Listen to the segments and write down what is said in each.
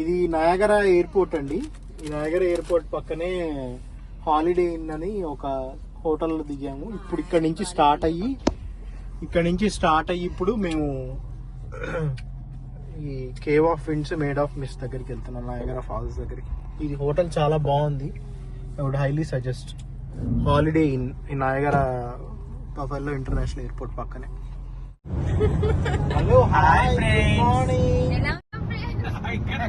ఇది Niagara airport అండి. ఈ నయాగరా ఎయిర్పోర్ట్ పక్కనే హాలిడే ఇన్ అని ఒక హోటల్లో దిగాము. ఇప్పుడు ఇక్కడ నుంచి స్టార్ట్ అయ్యి ఇక్కడ నుంచి స్టార్ట్ అయ్యి ఇప్పుడు మేము ఈ cave of winds maid of mist దగ్గరికి వెళ్తున్నాం నయాగరా ఫాల్స్ దగ్గరికి. ఇది హోటల్ చాలా బాగుంది. I would highly suggest holiday inn ఈ నయాగరా బఫెల్లో ఇంటర్నేషనల్ ఎయిర్పోర్ట్ పక్కనే. హలో హాయ్ గుడ్ మార్నింగ్ ఎలా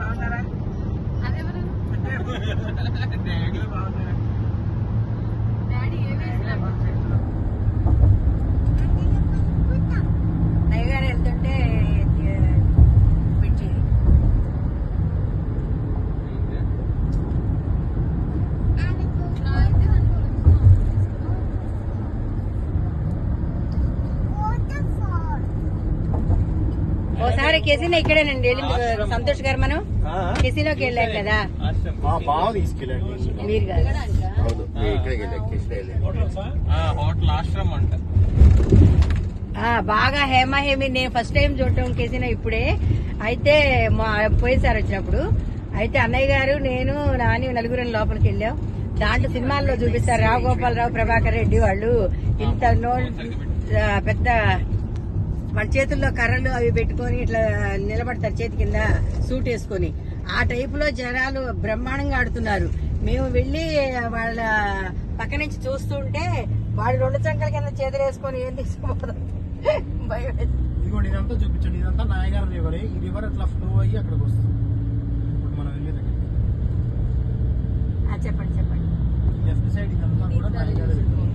బాగున్నారా డాడీ ఏ వేసినా నయ్యగారు వెళ్తుంటే కెసినో ఇక్కడేనండి. వెళ్ళింది సంతోష్ గారు మనం కెసినోకి వెళ్ళాం కదా. బాగా మీరు బాగా హేమా హేమి నేను ఫస్ట్ టైం చూడటం కేసీన ఇప్పుడే. అయితే మా పోయేసారి వచ్చినప్పుడు అయితే అన్నయ్య గారు నేను నాని నలుగురం లోపలికి వెళ్ళాం. దాంట్లో సినిమాల్లో చూపిస్తారు రావు గోపాలరావు ప్రభాకర్ రెడ్డి వాళ్ళు. ఇంత నో పెద్ద మన చేతుల్లో కర్రలు అవి పెట్టుకొని ఇట్లా నిలబడతారు చేతి కింద సూట్ వేసుకొని. ఆ టైప్లో జనాలు బ్రహ్మాండంగా ఆడుతున్నారు. మేము వెళ్ళి వాళ్ళ పక్క నుంచి చూస్తుంటే వాడు రెండు చంకల కింద చేతులు వేసుకొని ఏం తీసుకుపోతాం భయం. ఇదిగోండి ఇదంతా చూపించండి. ఇదంతా నాయగార రివర్ ఈ రివర్ అట్లా ఫ్లో అయ్యి అక్కడికి వస్తుంది. ఇప్పుడు మనం వెళ్ళే చెప్పండి చెప్పండి. లెఫ్ట్ సైడ్ ఇదంతా కూడా నాయగార రివర్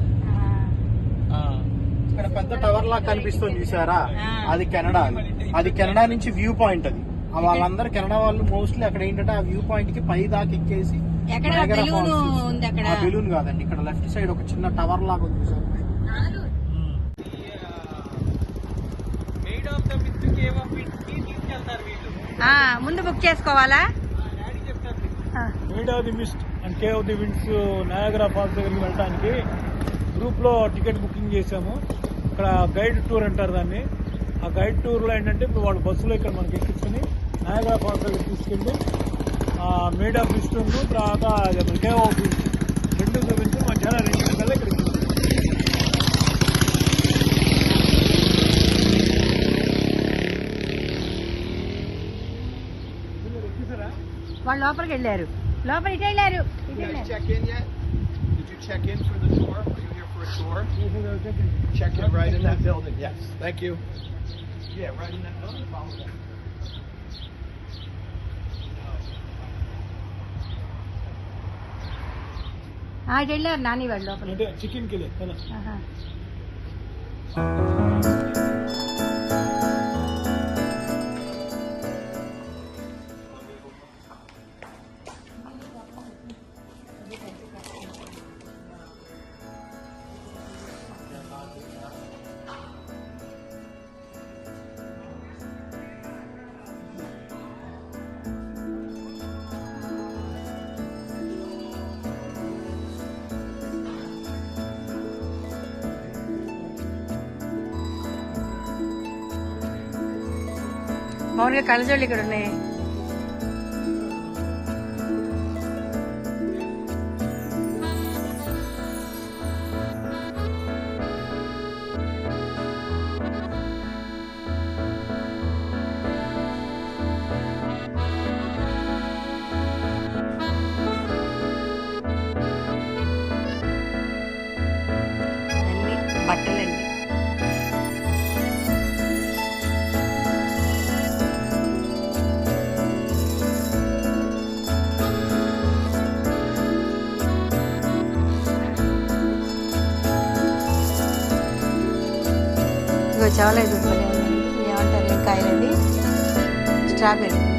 ఇక్కడ పెద్ద టవర్ లా కనిపిస్తుంది చూసారా. అది కెనడా అది. అది కెనడా నుంచి వ్యూ పాయింట్ అది. వాళ్ళందరూ కెనడా వాళ్ళు మోస్ట్లీ అక్కడ ఏంటంటే ఆ వ్యూ పాయింట్కి పై దాకా ఎక్కేసి బెలూన్ కాదండి. ఇక్కడ లెఫ్ట్ సైడ్ ఒక చిన్న టవర్ లాగా ఉంది చూసారు? Maid of the mist cave of it తీసుకెళ్తారు వీళ్ళు ఆ, ముందు బుక్ చేసుకోవాలా? Maid of the mist and cave of the winds Niagara falls దగ్గరికి వెళ్ళడానికి గ్రూప్లో టికెట్ చేసాము ఇక్కడ గైడ్ టూర్ అంటారు దాన్ని. ఆ గైడ్ టూర్లో ఏంటంటే ఇప్పుడు వాళ్ళు బస్సులో ఇక్కడ మనకి ఎక్కించుకుని నయాగరా ఫాల్స్ దగ్గర తీసుకెళ్ళి మేడ్ ఉంది తర్వాత కేవ్ ఆఫ్ విండ్స్ రెండు చూపించి మధ్యాహ్నం రెండు గంటల ఇక్కడికి ఎక్కిసారా వాళ్ళు లోపలికి వెళ్ళారు. లోపల ఇటు వెళ్ళారు store. Check it right in that building, yes. Thank you. Yeah, right in that building, follow that. ಹಾಂ ಅಡ್ಡಿಲ್ಲ ನಾನೀವಾಗ Uh huh. లోపల అంటే చికెన్కి వెళ్ళి కదా ఆహా. మామూలుగా కళ్ళజోళ్ళు ఇక్కడ ఉన్నాయి అన్ని బట్టలండి చవలే చాలా ఏమంటారు? ఏం కాయలండి స్ట్రాబెర్రీ.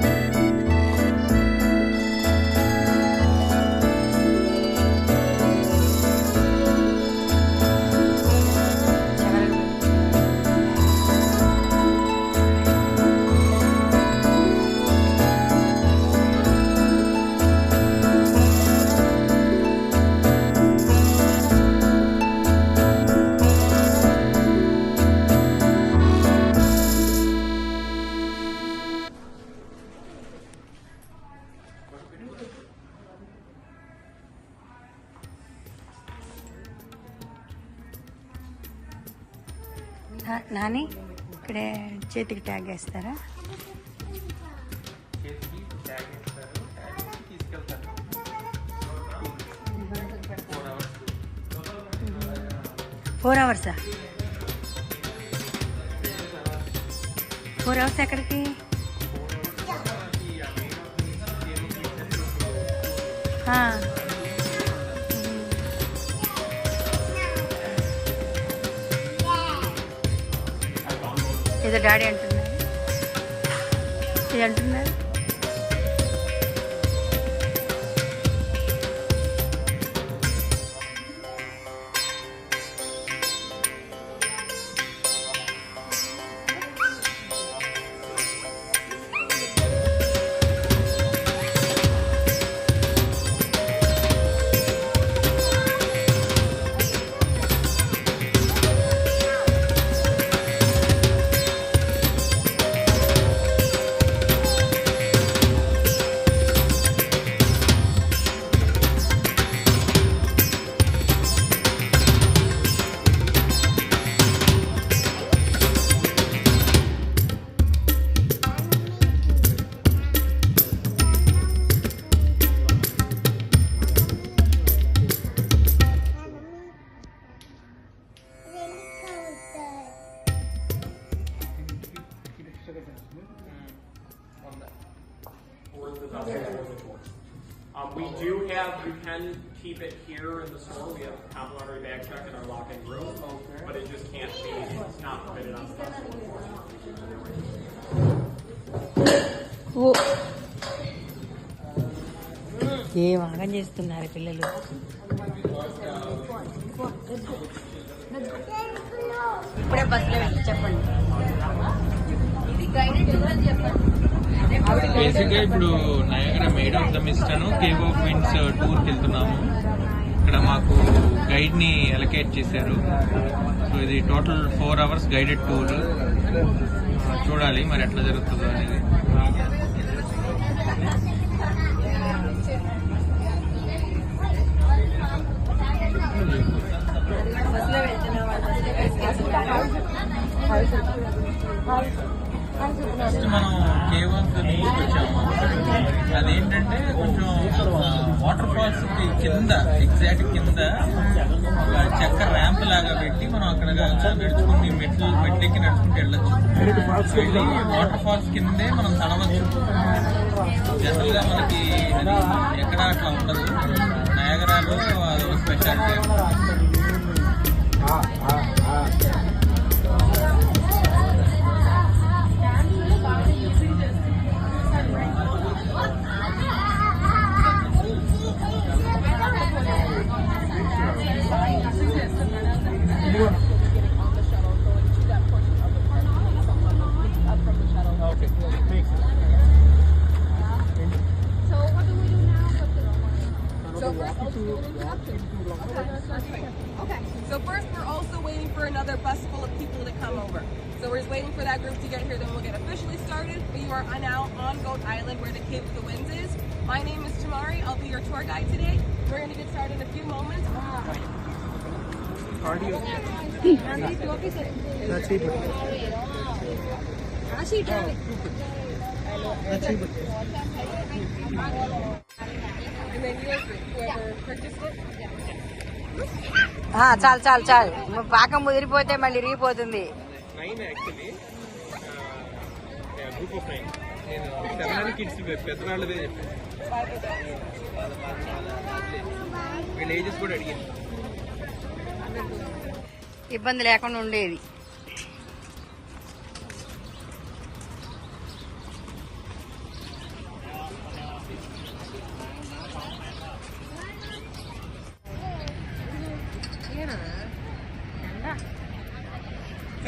నాని ఇక్కడే చేతికి ట్యాగ్ వేస్తారా? ఫోర్ ఫోర్ అవర్సా? ఫోర్ అవర్స్ ఎక్కడికి? ఆ. ఏదో డాడీ అంటున్నారు. ఇది అంటున్నారు? The store, we have complimentary bag check in our lock-in room, but it just can't be, it's not permitted on the bus. ఓ ఏం ఆగం చేస్తున్నారు పిల్లలు ఇప్పుడే బస్సులో వెళ్ళి చెప్పండి ఇది గైడెడ్ టూర్ చెప్పండి బేసిక్గా ఇప్పుడు Niagara maid of the mist Anu cave of winds టూర్కి వెళ్తున్నాము ఇక్కడ మాకు గైడ్ని చేశారు. సో ఇది total four hours guided tour చూడాలి మరి ఎట్లా జరుగుతుందో అనేది. బస్సులో వెళ్తున్న ఫస్ట్ మనం కేవ్ ఆఫ్ ద వచ్చాము అదేంటంటే కొంచెం వాటర్ ఫాల్స్ కింద ఎగ్జాక్ట్ కింద ఒక చెక్క ర్యాంప్ లాగా పెట్టి మనం అక్కడ నడుచుకుని మెట్లు మెట్లెక్కి నడుచుకుంటూ వెళ్ళొచ్చు. వెళ్ళి వాటర్ ఫాల్స్ కిందే మనం తడవచ్చు. జనరల్గా మనకి ఎక్కడ అట్లా ఉండదు. నయాగరాలో అది ఒక స్పెషాలిటీ చాలు చాలు చాలు. పాకం ముదిరిపోతే మళ్ళీ రిగిపోతుంది nine actually group of nine నేను సెవెన్ కిడ్స్ పెద్దవాళ్ళదే చెప్పాను వీళ్ళ ఏజెస్ కూడా అడిగాను ఇబ్బంది లేకుండా ఉండేది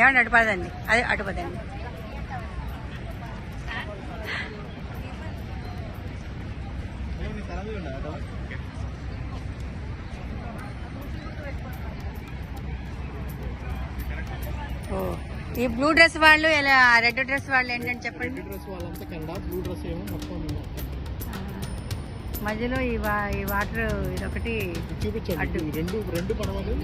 ఏమండి అటు పదండి. అదే అటు పదండి. ఓ ఈ బ్లూ డ్రెస్ వాళ్ళు ఇలా రెడ్ డ్రెస్ వాళ్ళు ఏంటంటే చెప్పండి. మధ్యలో ఈ వాటర్ ఇదొకటి చూపించండి రెండు రెండు పడవలు.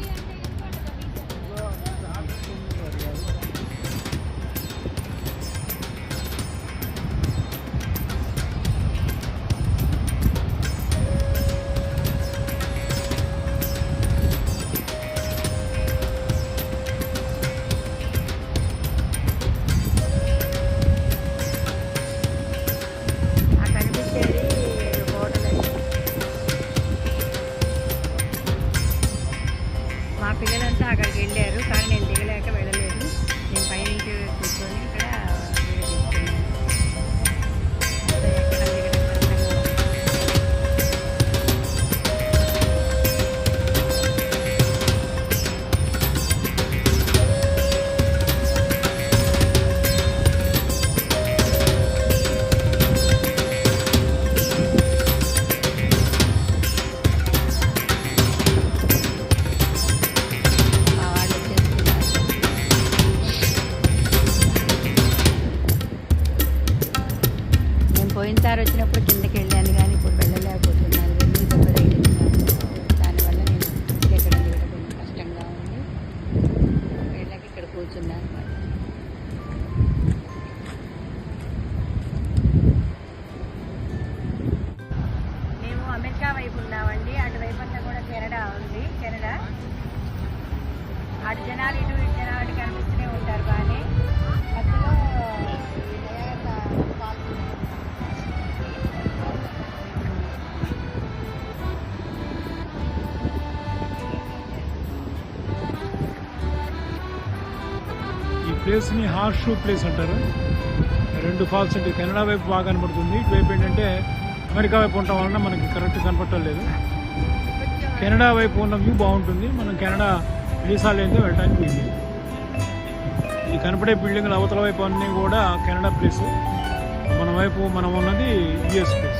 అక్కడికి వెళ్ళారు. కానీ నేను దిగలేక వెళ్ళలేదు. నేను పైనుంచి కూర్చొని ఇక్కడ ప్లేస్ని ప్లేస్ షూ ప్లేస్ అంటారు. రెండు ఫాల్స్ అంటే కెనడా వైపు బాగా కనబడుతుంది. ఇటువైపు ఏంటంటే అమెరికా వైపు ఉండటం వలన మనకి కరెక్ట్ కనపడటం లేదు. కెనడా వైపు ఉన్న వ్యూ బాగుంటుంది. మనం కెనడా వీసా వెళ్ళడానికి వీలు ఈ కనపడే బిల్డింగ్ల అవతల వైపు అన్నీ కూడా కెనడా ప్లేస్ మన వైపు మనం ఉన్నది యుఎస్ ప్లేస్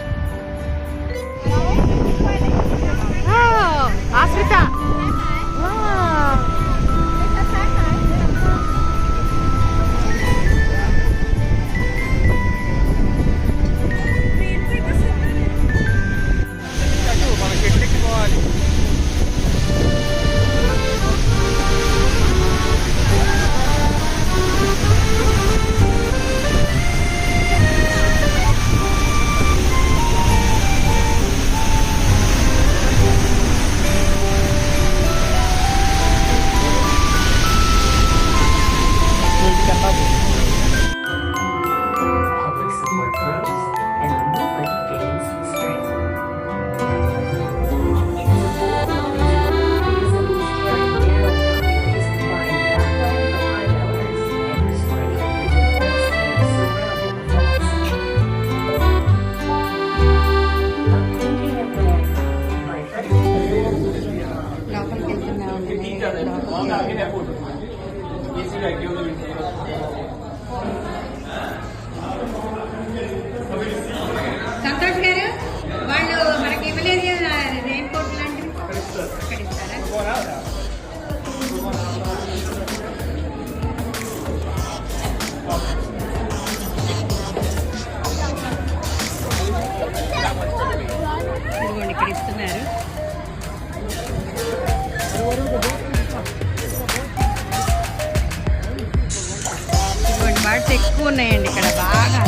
బర్డ్స్ ఎక్కువ ఉన్నాయండి ఇక్కడ బాగా.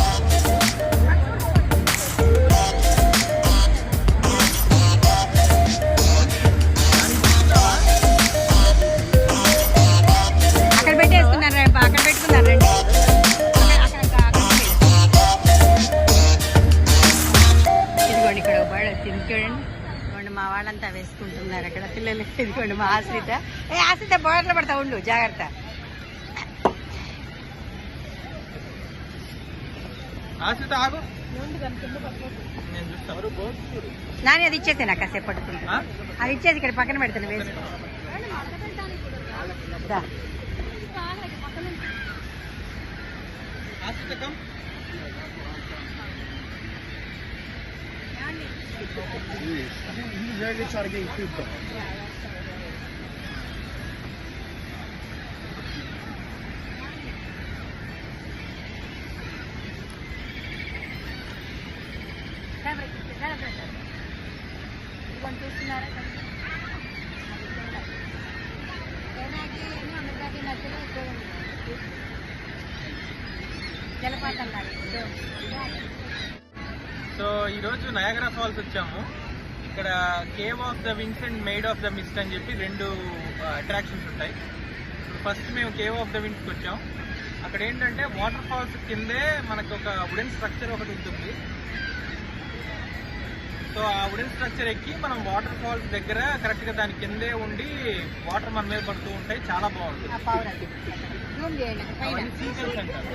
అక్కడ పెట్టేసుకున్నారు రేపు అక్కడ పెట్టుకున్నారండి ఇదిగోండి ఇక్కడ ఒక బర్డ్ వచ్చింది చూడండి. మా వాళ్ళంతా వేసుకుంటున్నారు అక్కడ పిల్లలు. ఇదిగోండి మా ఆశ్రిత. ఏ ఆశ్రిత బోర్డర్లో పడతా ఉండు జాగ్రత్త. ఆగు. నేను చూస్తాను నాని అది ఇచ్చేసి నాకు కాసేపు పడుతుంది ఆ? అది ఇచ్చేసి ఇక్కడ పక్కన పెడతాను వేసుకో దా. Ashritha come He's really trying to get food though. ఇదిగోండి చూస్తున్నారా జలపాతం లాగా సో ఈరోజు నయాగరా ఫాల్స్ వచ్చాము ఇక్కడ cave of the wings and mist అని చెప్పి రెండు అట్రాక్షన్స్ ఉంటాయి. ఫస్ట్ మేము కేవ్ ఆఫ్ ద వింగ్స్కి వచ్చాం. అక్కడ ఏంటంటే వాటర్ ఫాల్స్ కిందే మనకు ఒక వుడెన్ స్ట్రక్చర్ ఒకటి ఉంటుంది. సో ఆ వుడెన్ స్ట్రక్చర్ ఎక్కి మనం వాటర్ ఫాల్స్ దగ్గర కరెక్ట్గా దాని కిందే ఉండి వాటర్ మన మీద పడుతూ ఉంటాయి చాలా బాగుంటుంది. అంటారు.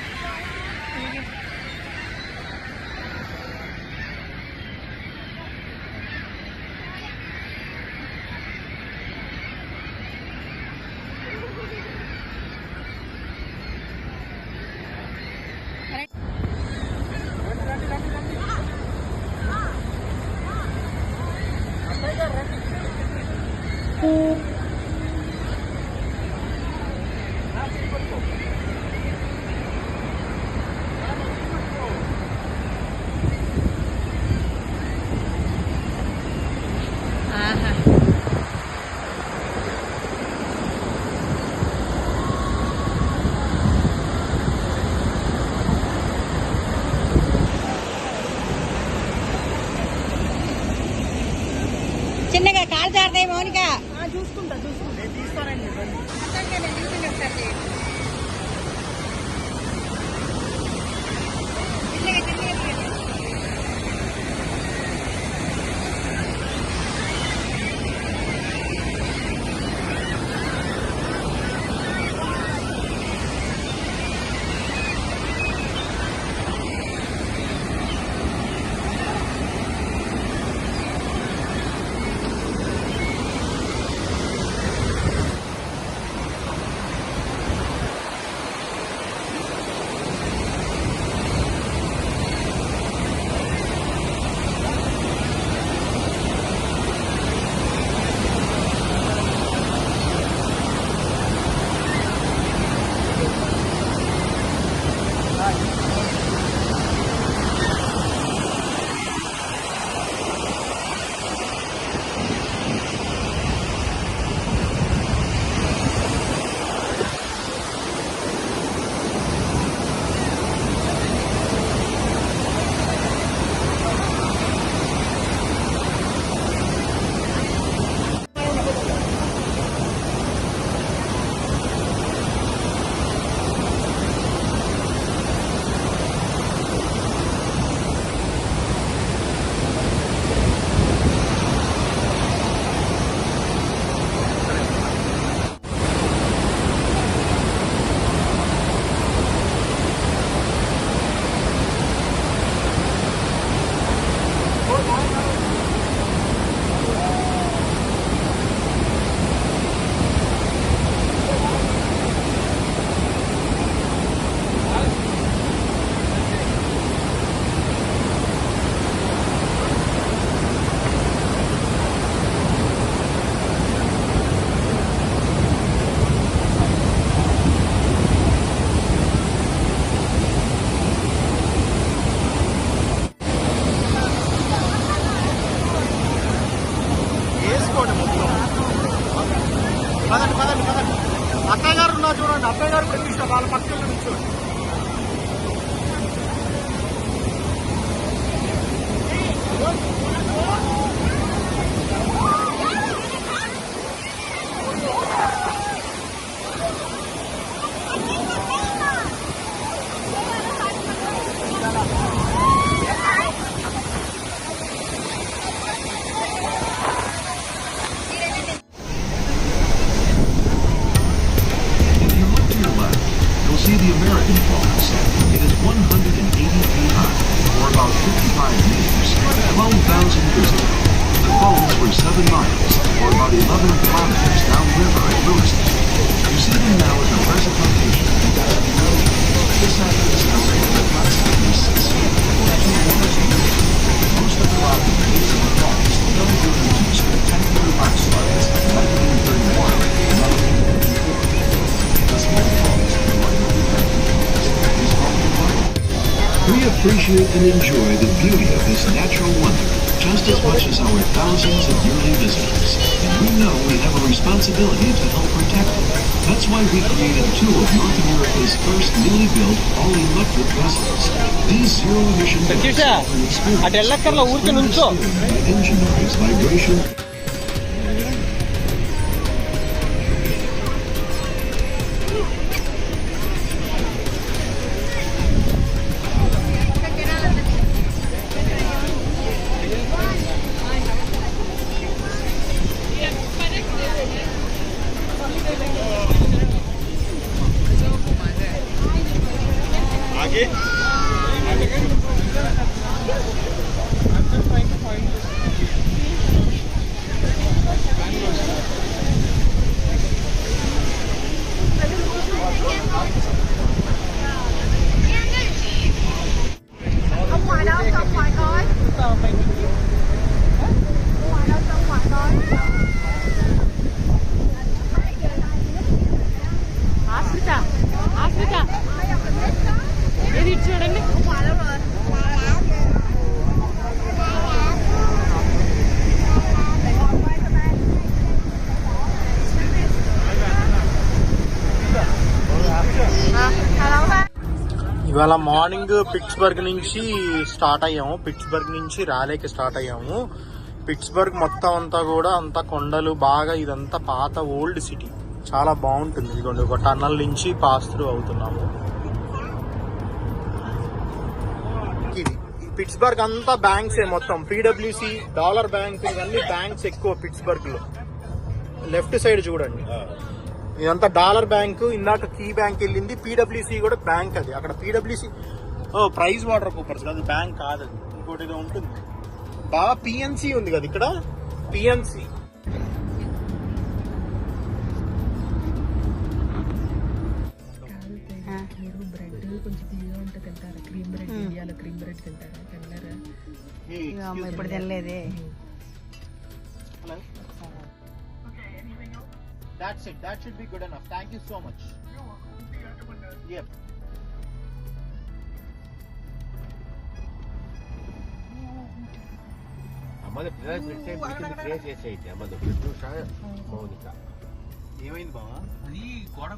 చిన్నగా కాలు జారుతాయి Mounika beauty of this natural wonder just as much as our thousands of yearly visitors, and we know we have a responsibility to help protect it. That's why we created two of North America's first newly built all-electric vessels. These zero-emission vessels are an experience by engineering's vibration. ఇవాళ morning Pittsburgh నుంచి start అయ్యాము. Pittsburgh నుంచి ర్యాలీకి start అయ్యాము. Pittsburgh మొత్తం అంతా కూడా అంతా కొండలు బాగా ఇదంతా పాత ఓల్డ్ సిటీ. చాలా బాగుంటుంది. ఇదిగోండి ఒక టన్నల్ నుంచి పాస్ త్రూ అవుతున్నాము. పిట్స్బర్గ్ అంతా బ్యాంక్సే మొత్తం. పీడబ్ల్యూసి డాలర్ బ్యాంక్ ఇవన్నీ బ్యాంక్స్ ఎక్కువ పిట్స్బర్గ్లో లెఫ్ట్ సైడ్ చూడండి. ఇదంతా డాలర్ బ్యాంక్ ఇందాక కీ బ్యాంక్ వెళ్ళింది. పీడబ్ల్యూసి కూడా బ్యాంక్ అది. అక్కడ పీడబ్ల్యూసి ఓ ప్రైజ్ వాటర్ కూపర్స్ అది బ్యాంక్ కాదు అది. ఇంకోటి ఏదో ఉంటుంది. బాగా పిఎన్సి ఉంది కదా ఇక్కడ? పిఎన్సి. ఇప్పుడు తినలేదే. That's it. That should be good enough. Thank you so much. Yep. ఏమైంది బావా అది గోడ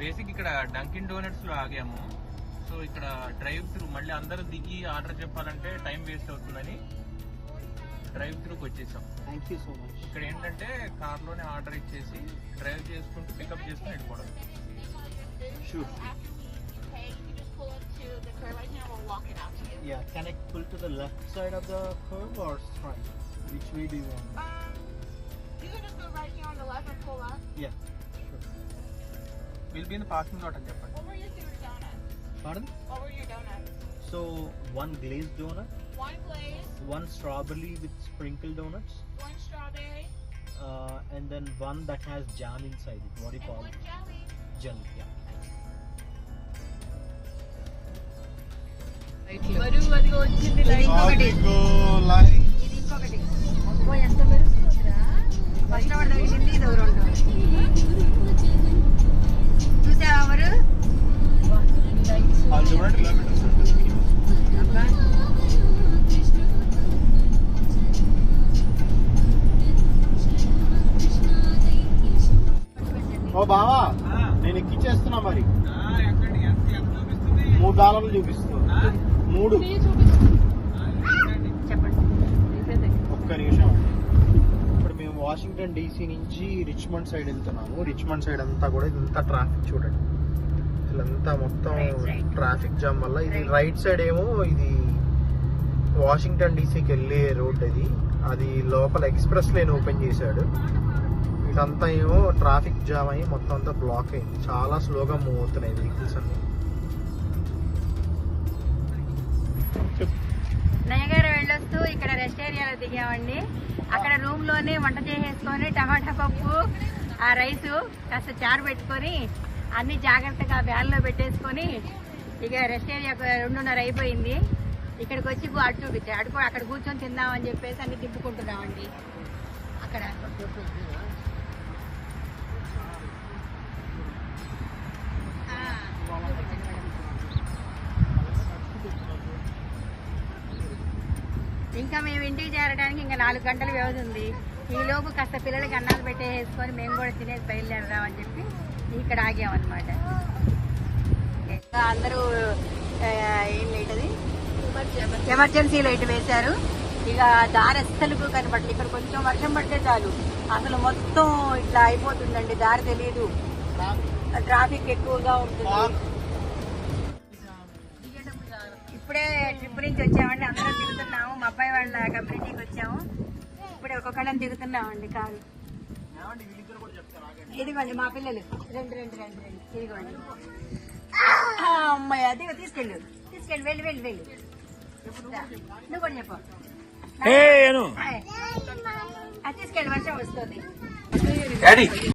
బేసిక్ ఇక్కడ డంకిన్ డోనట్స్లో ఆగాము సో ఇక్కడ డ్రైవ్ త్రూ మళ్ళీ అందరూ దిగి ఆర్డర్ చెప్పాలంటే టైం వేస్ట్ అవుతుందని డ్రైవ్ త్రూకి వచ్చేసాం థ్యాంక్ యూ సో మచ్ ఇక్కడ ఏంటంటే కార్ లోనే ఆర్డర్ ఇచ్చేసి డ్రైవ్ చేసుకుంటూ పికప్ చేసుకుని వెళ్ళిపోవడం sure Okay, you just pull up to the curb right now. We'll walk it out to you. Yeah, can I pull to the left side of the curve or right? Which way do you want? Um, you can just go right here on the left and pull up. Yeah. Will be parking lot అని చెప్పండి What were your two donuts? Pardon? What were your donuts? So one glazed donut, One glaze, one strawberry with sprinkle donuts, one strawberry, uh, and then one that has jam inside it. What do you and call one it? jelly. Jelly. Yeah. బరువు అదిగో వచ్చింది light ఒకటి go like. ఇది ఇంకొకటి అబ్బో, ఎంత మెరుస్తుందిరా first hour తగిలింది ఇది ఒక రెండు చూసావా I'll do ఓ బావా నేను ఎక్కిచ్చేస్తున్నా మరి. మూడు డాలర్లు చూపిస్తుంది. మూడు. చెప్పండి. ఒక్క నిమిషం. ఇప్పుడు మేము వాషింగ్టన్ డీసీ నుంచి రిచ్మండ్ సైడ్ వెళ్తున్నాము. రిచ్మండ్ సైడ్ అంతా కూడా ఇదంతా ట్రాఫిక్ చూడండి. ఇదంతా మొత్తం. ట్రాఫిక్ జామ్ వల్ల. ఇది. రైట్ సైడ్ ఏమో ఇది వాషింగ్టన్ డీసీకి వెళ్ళే రోడ్ అది. అది లోపల ఎక్స్ప్రెస్ లేన్ ఓపెన్ చేశాడు. ఇదంతా ఏమో ట్రాఫిక్ జామ్ అయ్యి మొత్తం అంతా బ్లాక్ అయింది చాలా స్లోగా మూవ్ అవుతున్నాయి వెహికల్స్ అన్ని. నయగారు వెళ్ళొస్తూ ఇక్కడ రెస్ట్ ఏరియాలో దిగామండి. అక్కడ రూమ్లోనే వంట చేసేసుకొని టమాటా పప్పు ఆ రైస్ కాస్త చారు పెట్టుకొని అన్ని జాగ్రత్తగా వ్యాన్లో పెట్టేసుకొని ఇక రెస్ట్ ఏరియా రెండున్నర అయిపోయింది. ఇక్కడికి వచ్చి అటు చూపించారు అటు అక్కడ కూర్చొని తిందామని చెప్పేసి అన్ని తిప్పుకుంటున్నామండి. అక్కడ ఆ, చూపించండి మేడం. ఇంకా మేము ఇంటికి చేరడానికి ఇంకా నాలుగు గంటల వ్యవధి ఉంది. ఈ లోపు కాస్త పిల్లలకి అన్నాలు పెట్టేసుకొని మేము కూడా తినేసి బయలుదేరదాం అని చెప్పి ఇక్కడ ఆగామన్నమాట. ఇంకా అందరూ ఏం లైట్ అది ఎమర్జెన్సీ లైట్ వేశారు. ఇక దారి అస్సలు కనబడలేదు ఇక్కడ కొంచెం వర్షం పడితే చాలు. అసలు మొత్తం ఇట్లా అయిపోతుందండి. దారి తెలియదు ట్రాఫిక్ ఎక్కువగా ఉంటుంది. ఇప్పుడే ట్రిప్ నుంచి వచ్చామండి. అందరం దిగుతున్నాము. మా అబ్బాయి వాళ్ళ కమ్యూనిటీకి వచ్చాము. ఇప్పుడే ఒక్కొక్కళ్ళని దిగుతున్నామండి కాదు ఇదిగోండి మా పిల్లలు. రెండు రెండు రెండు రెండు. ఇదిగోండి. అమ్మాయి అది తీసుకెళ్ళు. తీసుకెళ్ళి వెళ్ళి వెళ్ళి వెళ్ళి. నువ్వు కూడా చెప్పు. తీసుకెళ్ళి వర్షం వస్తుంది.